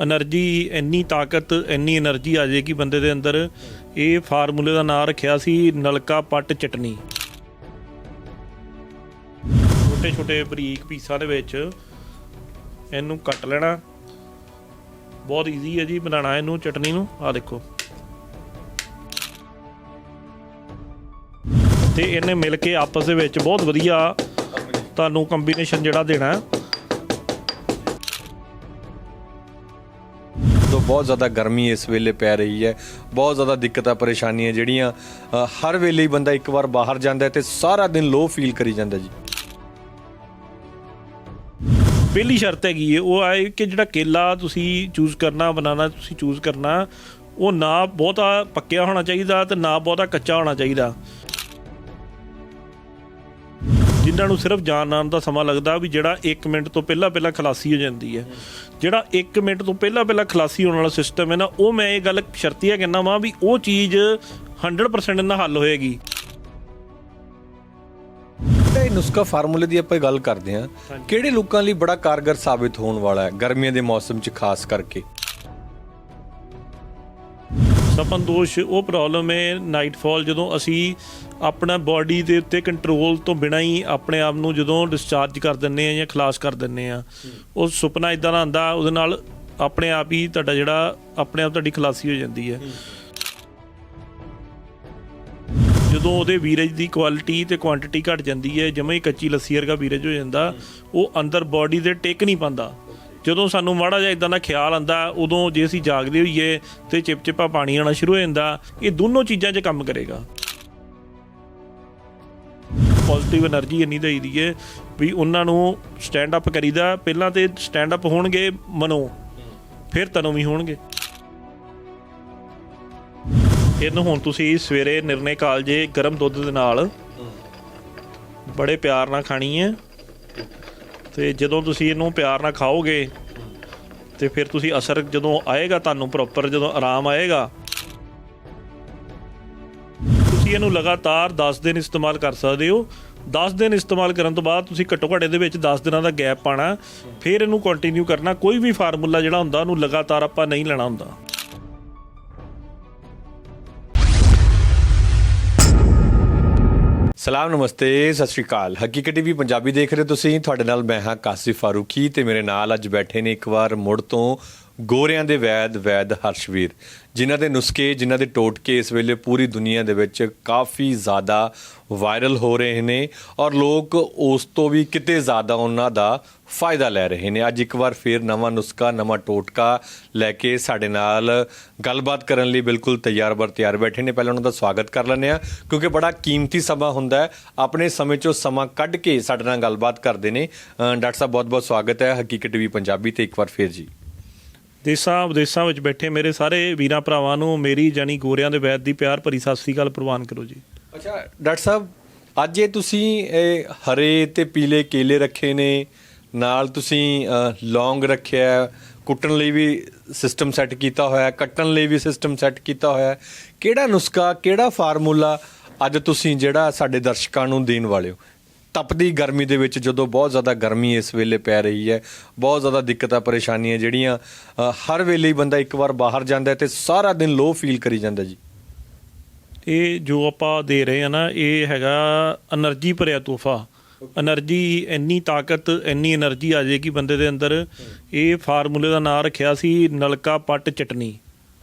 Energy ਇੰਨੀ ਤਾਕਤ, ਇੰਨੀ એનર્ਜੀ ਆ ਜਾਏਗੀ ਬੰਦੇ ਦੇ ਅੰਦਰ। ਇਹ ਫਾਰਮੂਲੇ ਦਾ ਨਾਮ ਰੱਖਿਆ ਸੀ ਨਲਕਾ ਪੱਟ ਚਟਨੀ। ਛੋਟੇ ਛੋਟੇ ਬਰੀਕ ਪੀਸਾਂ ਦੇ ਵਿੱਚ ਇਹਨੂੰ ਕੱਟ ਲੈਣਾ। ਬਹੁਤ ਈਜ਼ੀ ਹੈ ਜੀ ਬਣਾਉਣਾ ਇਹਨੂੰ ਚਟਨੀ ਨੂੰ। ਆ ਦੇਖੋ। ਤੇ ਇਹਨੇ ਮਿਲ ਕੇ ਆਪਸ ਦੇ ਵਿੱਚ ਬਹੁਤ ਵਧੀਆ ਤੁਹਾਨੂੰ ਕੰਬੀਨੇਸ਼ਨ ਜਿਹੜਾ ਦੇਣਾ। ਬਹੁਤ ਜ਼ਿਆਦਾ ਗਰਮੀ ਇਸ ਵੇਲੇ ਪੈ ਰਹੀ ਹੈ। ਬਹੁਤ ਜ਼ਿਆਦਾ ਦਿੱਕਤਾਂ, ਪਰੇਸ਼ਾਨੀਆਂ ਜਿਹੜੀਆਂ ਹਰ ਵੇਲੇ ਹੀ ਬੰਦਾ ਇੱਕ ਵਾਰ ਬਾਹਰ ਜਾਂਦਾ ਹੈ ਤੇ ਸਾਰਾ ਦਿਨ ਲੋ ਫੀਲ ਕਰੀ ਜਾਂਦਾ ਜੀ। ਪਹਿਲੀ ਸ਼ਰਤ ਹੈਗੀ ਹੈ, ਉਹ ਆਏ ਕਿ ਜਿਹੜਾ ਕੇਲਾ ਤੁਸੀਂ ਚੂਜ਼ ਕਰਨਾ, ਬਨਾਨਾ ਤੁਸੀਂ ਚੂਜ਼ ਕਰਨਾ, ਉਹ ਨਾ ਬਹੁਤਾ ਪੱਕਿਆ ਹੋਣਾ ਚਾਹੀਦਾ ਤੇ ਨਾ ਬਹੁਤਾ ਕੱਚਾ ਹੋਣਾ ਚਾਹੀਦਾ। ਜਿਨ੍ਹਾਂ ਨੂੰ ਸਿਰਫ ਜਾਣ ਆਉਣ ਦਾ ਸਮਾਂ ਲੱਗਦਾ ਵੀ ਜਿਹੜਾ 1 ਮਿੰਟ ਤੋਂ ਪਹਿਲਾਂ ਪਹਿਲਾਂ ਖਲਾਸੀ ਹੋ ਜਾਂਦੀ ਹੈ। ਜਿਹੜਾ 1 ਮਿੰਟ ਤੋਂ ਪਹਿਲਾਂ ਪਹਿਲਾਂ ਖਲਾਸੀ ਹੋਣ ਵਾਲਾ ਸਿਸਟਮ ਹੈ ਨਾ ਉਹ ਮੈਂ ਇਹ ਗੱਲ ਸ਼ਰਤੀਆ ਕਹਿੰਦਾ ਵਾਂ ਵੀ ਉਹ ਚੀਜ਼ 100% ਨਾਲ ਹੱਲ ਹੋਏਗੀ। ਇਹ ਨੁਸਖਾ ਫਾਰਮੂਲੇ ਦੀ ਆਪਾਂ ਗੱਲ ਕਰਦੇ ਹਾਂ। ਕਿਹੜੇ ਲੋਕਾਂ ਲਈ ਬੜਾ ਕਾਰਗਰ ਸਾਬਿਤ ਹੋਣ ਵਾਲਾ ਹੈ ਗਰਮੀਆਂ ਦੇ ਮੌਸਮ 'ਚ ਖਾਸ ਕਰਕੇ? ਸਪਨ ਦੋਸ਼ ਉਹ ਪ੍ਰੋਬਲਮ ਹੈ ਨਾਈਟਫਾਲ ਜਦੋਂ ਅਸੀਂ ਆਪਣਾ ਬਾਡੀ ਦੇ ਉੱਤੇ ਕੰਟਰੋਲ ਤੋਂ ਬਿਨਾਂ ਹੀ ਆਪਣੇ ਆਪ ਨੂੰ ਜਦੋਂ ਡਿਸਚਾਰਜ ਕਰ ਦਿੰਨੇ ਆ ਜਾਂ ਖਲਾਸ ਕਰ ਦਿੰਨੇ ਆ, ਉਹ ਸੁਪਨਾ ਇਦਾਂ ਦਾ ਆਂਦਾ ਉਹਦੇ ਨਾਲ ਆਪਣੇ ਆਪ ਹੀ ਤੁਹਾਡਾ ਜਿਹੜਾ, ਆਪਣੇ ਆਪ ਤੁਹਾਡੀ ਖਲਾਸੀ ਹੋ ਜਾਂਦੀ ਹੈ। ਜਦੋਂ ਉਹਦੇ ਵੀਰਜ ਦੀ ਕੁਆਲਿਟੀ ਤੇ ਕੁਆਂਟੀਟੀ ਘਟ ਜਾਂਦੀ ਹੈ ਜਮੇ ਕੱਚੀ ਲੱਸੀ ਵਰਗਾ ਵੀਰਜ ਹੋ ਜਾਂਦਾ, ਉਹ ਅੰਦਰ ਬਾਡੀ ਦੇ ਟਿਕ ਨਹੀਂ ਪਾਉਂਦਾ। ਜਦੋਂ ਸਾਨੂੰ ਮਾੜਾ ਜਿਹਾ ਇਦਾਂ ਦਾ ਖਿਆਲ ਆਂਦਾ ਉਦੋਂ ਜੇ ਅਸੀਂ ਜਾਗਦੇ ਹੋਈਏ ਤੇ ਚਿਪਚਿਪਾ ਪਾਣੀ ਆਣਾ ਸ਼ੁਰੂ ਹੋ ਜਾਂਦਾ, ਇਹ ਦੋਨੋਂ ਚੀਜ਼ਾਂ 'ਚ ਕੰਮ ਕਰੇਗਾ। ਪੋਜ਼ਿਟਿਵ એનર્ਜੀ ਇੰਨੀ ਦੇਈਦੀ ਏ ਵੀ ਉਹਨਾਂ ਨੂੰ ਸਟੈਂਡ ਅਪ ਕਰੀਦਾ। ਪਹਿਲਾਂ ਤੇ ਸਟੈਂਡ ਅਪ ਹੋਣਗੇ ਮਨੋ, ਫਿਰ ਤਨੋ ਵੀ ਹੋਣਗੇ। ਇਹਨੂੰ ਹੁਣ ਤੁਸੀਂ ਸਵੇਰੇ ਨਿਰਣੇ ਕਾਲਜੇ ਗਰਮ ਦੁੱਧ ਦੇ ਨਾਲ ਬੜੇ ਪਿਆਰ ਨਾਲ ਖਾਣੀ ਹੈ ਤੇ ਜਦੋਂ ਤੁਸੀਂ ਇਹਨੂੰ ਪਿਆਰ ਨਾਲ ਖਾਓਗੇ ਤੇ ਫਿਰ ਤੁਸੀਂ ਅਸਰ ਜਦੋਂ ਆਏਗਾ ਤੁਹਾਨੂੰ ਪ੍ਰੋਪਰ ਜਦੋਂ ਆਰਾਮ ਆਏਗਾ ਤੁਸੀਂ ਇਹਨੂੰ ਲਗਾਤਾਰ 10 ਦਿਨ ਇਸਤੇਮਾਲ ਕਰ ਸਕਦੇ ਹੋ। 10 ਦਿਨ ਇਸਤੇਮਾਲ ਕਰਨ ਤੋਂ ਬਾਅਦ ਤੁਸੀਂ ਘੱਟੋ ਘੱਟ ਇਹਦੇ ਵਿੱਚ 10 ਦਿਨਾਂ ਦਾ ਗੈਪ ਪਾਣਾ, ਫਿਰ ਇਹਨੂੰ ਕੰਟੀਨਿਊ ਕਰਨਾ। ਕੋਈ ਵੀ ਫਾਰਮੂਲਾ ਜਿਹੜਾ ਹੁੰਦਾ, ਉਹਨੂੰ ਲਗਾਤਾਰ ਆਪਾਂ ਨਹੀਂ ਲੈਣਾ ਹੁੰਦਾ। ਸਲਾਮ, ਨਮਸਤੇ, ਸਤਿ ਸ਼੍ਰੀ ਅਕਾਲ। ਹਕੀਕਤ ਟੀਵੀ ਪੰਜਾਬੀ ਦੇਖ ਰਹੇ ਹੋ ਤੁਸੀਂ। ਤੁਹਾਡੇ ਨਾਲ ਮੈਂ ਹਾਂ ਕਾਸਿਫ ਫਾਰੂਕੀ ਤੇ ਮੇਰੇ ਨਾਲ ਅੱਜ ਬੈਠੇ ਨੇ ਇੱਕ ਵਾਰ ਮੁੜ ਤੋਂ ਗੋਰਿਆਂ ਦੇ ਵੈਦ ਵੈਦ ਹਰਸ਼ਵੀਰ, ਜਿਨ੍ਹਾਂ ਦੇ ਨੁਸਖੇ, ਜਿਨ੍ਹਾਂ ਦੇ ਟੋਟਕੇ ਇਸ ਵੇਲੇ ਪੂਰੀ ਦੁਨੀਆ ਦੇ ਵਿੱਚ ਕਾਫੀ ਜ਼ਿਆਦਾ ਵਾਇਰਲ ਹੋ ਰਹੇ ਨੇ ਔਰ ਲੋਕ ਉਸ ਤੋਂ ਵੀ ਕਿਤੇ ਜ਼ਿਆਦਾ ਉਹਨਾਂ ਦਾ ਫਾਇਦਾ ਲੈ ਰਹੇ ਨੇ। ਅੱਜ ਇੱਕ ਵਾਰ ਫੇਰ ਨਵਾਂ ਨੁਸਖਾ, ਨਵਾਂ ਟੋਟਕਾ ਲੈ ਕੇ ਸਾਡੇ ਨਾਲ ਗੱਲਬਾਤ ਕਰਨ ਲਈ ਬਿਲਕੁਲ ਤਿਆਰ ਬਰ ਤਿਆਰ ਬੈਠੇ ਨੇ। ਪਹਿਲਾਂ ਉਹਨਾਂ ਦਾ ਸਵਾਗਤ ਕਰ ਲੈਂਦੇ ਆ ਕਿਉਂਕਿ ਬੜਾ ਕੀਮਤੀ ਸਮਾਂ ਹੁੰਦਾ ਹੈ। ਆਪਣੇ ਸਮੇਂ ਚੋਂ ਸਮਾਂ ਕੱਢ ਕੇ ਸਾਡੇ ਨਾਲ ਗੱਲਬਾਤ ਕਰਦੇ ਨੇ। ਡਾਕਟਰ ਸਾਹਿਬ ਬਹੁਤ ਬਹੁਤ ਸਵਾਗਤ ਹੈ। ਹਕੀਕਤ ਟੀਵੀ ਪੰਜਾਬੀ ਤੇ ਇੱਕ ਵਾਰ ਫੇਰ ਜੀ। ਦੇਸਾਂ, ਵਿਦੇਸਾਂ ਵਿੱਚ ਬੈਠੇ ਮੇਰੇ ਸਾਰੇ ਵੀਰਾਂ ਭਰਾਵਾਂ ਨੂੰ ਮੇਰੀ ਜਾਨੀ ਗੋਰਿਆਂ ਦੇ ਵੈਦ ਦੀ ਪਿਆਰ ਭਰੀ ਸਤਿ ਸ੍ਰੀ ਅਕਾਲ ਪ੍ਰਵਾਨ ਕਰੋ ਜੀ। ਅੱਛਾ, ਡਾਕਟਰ ਸਾਹਿਬ, ਅੱਜ ਇਹ ਤੁਸੀਂ, ਇਹ ਹਰੇ ਤੇ ਪੀਲੇ ਕੇਲੇ ਰੱਖੇ ਨੇ, ਨਾਲ ਤੁਸੀਂ ਲੌਂਗ ਰੱਖਿਆ ਕੁੱਟਣ ਲਈ ਵੀ ਸਿਸਟਮ ਸੈੱਟ ਕੀਤਾ ਹੋਇਆ ਕੱਟਣ ਲਈ ਵੀ ਸਿਸਟਮ ਸੈੱਟ ਕੀਤਾ ਹੋਇਆ ਕਿਹੜਾ ਨੁਸਖਾ, ਕਿਹੜਾ ਫਾਰਮੂਲਾ ਅੱਜ ਤੁਸੀਂ ਜਿਹੜਾ ਸਾਡੇ ਦਰਸ਼ਕਾਂ ਨੂੰ ਦੇਣ ਵਾਲੇ ਹੋ? ਤਪਦੀ ਗਰਮੀ ਦੇ ਵਿੱਚ ਜਦੋਂ ਬਹੁਤ ਜ਼ਿਆਦਾ ਗਰਮੀ ਇਸ ਵੇਲੇ ਪੈ ਰਹੀ ਹੈ ਬਹੁਤ ਜ਼ਿਆਦਾ ਦਿੱਕਤਾਂ ਪਰੇਸ਼ਾਨੀਆਂ ਜਿਹੜੀਆਂ ਹਰ ਵੇਲੇ ਹੀ ਬੰਦਾ ਇੱਕ ਵਾਰ ਬਾਹਰ ਜਾਂਦਾ ਹੈ ਤੇ ਸਾਰਾ ਦਿਨ ਲੋ ਫੀਲ ਕਰੀ ਜਾਂਦਾ ਜੀ। ਇਹ ਜੋ ਆਪਾਂ ਦੇ ਰਹੇ ਆ ਨਾ ਇਹ ਹੈਗਾ એનર્ਜੀ ਭਰਿਆ ਤੋਹਫਾ। એનર્ਜੀ ਇੰਨੀ ਤਾਕਤ ਇੰਨੀ એનર્ਜੀ ਆ ਜਾਏਗੀ ਬੰਦੇ ਦੇ ਅੰਦਰ। ਇਹ ਫਾਰਮੂਲੇ ਦਾ ਨਾਮ ਰੱਖਿਆ ਸੀ ਨਲਕਾ ਪੱਟ ਚਟਨੀ।